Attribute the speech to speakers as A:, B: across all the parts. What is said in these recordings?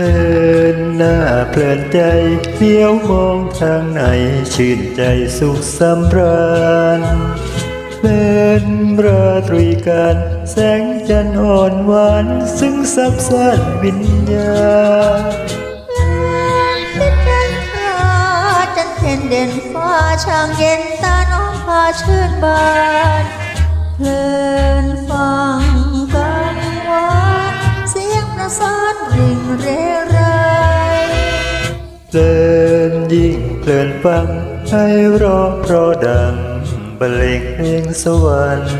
A: เลินหน้าเพลินใจเลี้ยวมองทางไหนชื่นใจสุขสำราญเป็นราตรีการแสงจันทร์อ่อนหวาน ซึ่งซับซ้อนวิญญาณ
B: คิดจันทราจันเพ็ญเด่นฟ้าช่างเย็นตาน้องพาชื่นบานเพลิน ยิ่งเพ
A: ลินฟังให้ร้องเพราะดังบรรเลงเพลงสวรรค์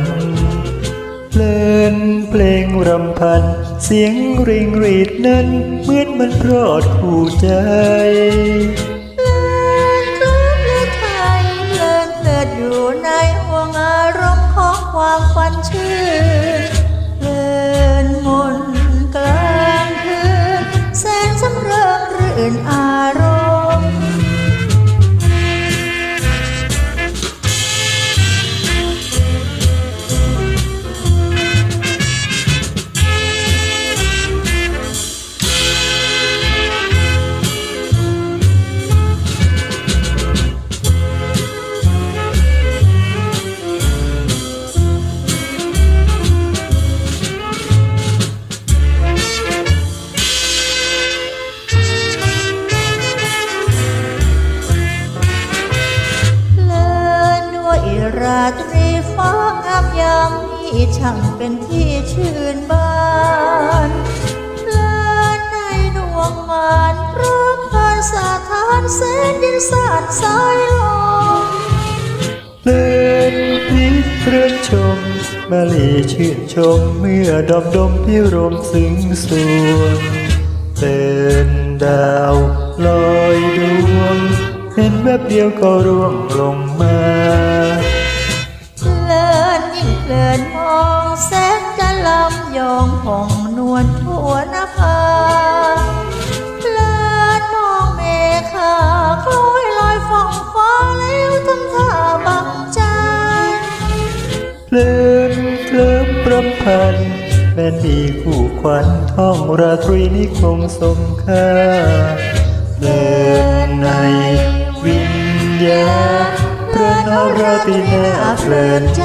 A: เพลินเพลงรำพัน เสียงริงรีดนั้นเหมือนมันพรอดคู่ใจ
B: เพลินคลื่นหรือไทยเพลินเพลิดอยู่ในห่วอารมณ์ของความฝันชื่นเพลินมนกลางคืนแสนสำเริงรื่นอา ราตรีฟ้างามยามนี้ช่างเป็นที่ชื่นบานเลินในดวงมานร้อมผ่านสาทานแสนดินสาดสายลม
A: เลินพิเพลินชมมาลีชื่นชมเมื่อดอมดมพิรมซึ้งสวงเป็นดาวลอยดวงเห็นแวบเดียวก็ร่วงลง
B: องผ่องนวลทั่วนภาเพลินมองเมฆาคล้อยลอยฟ่องฟ้าแล้วทำท่าบังใจ
A: เพลินเคลิ้มรำพันแม้นมีคู่ควันท่องราตรีนี้คงสมค่าเพลินในวิญญาณเพลินเอาราตรีน่าเพลินใจ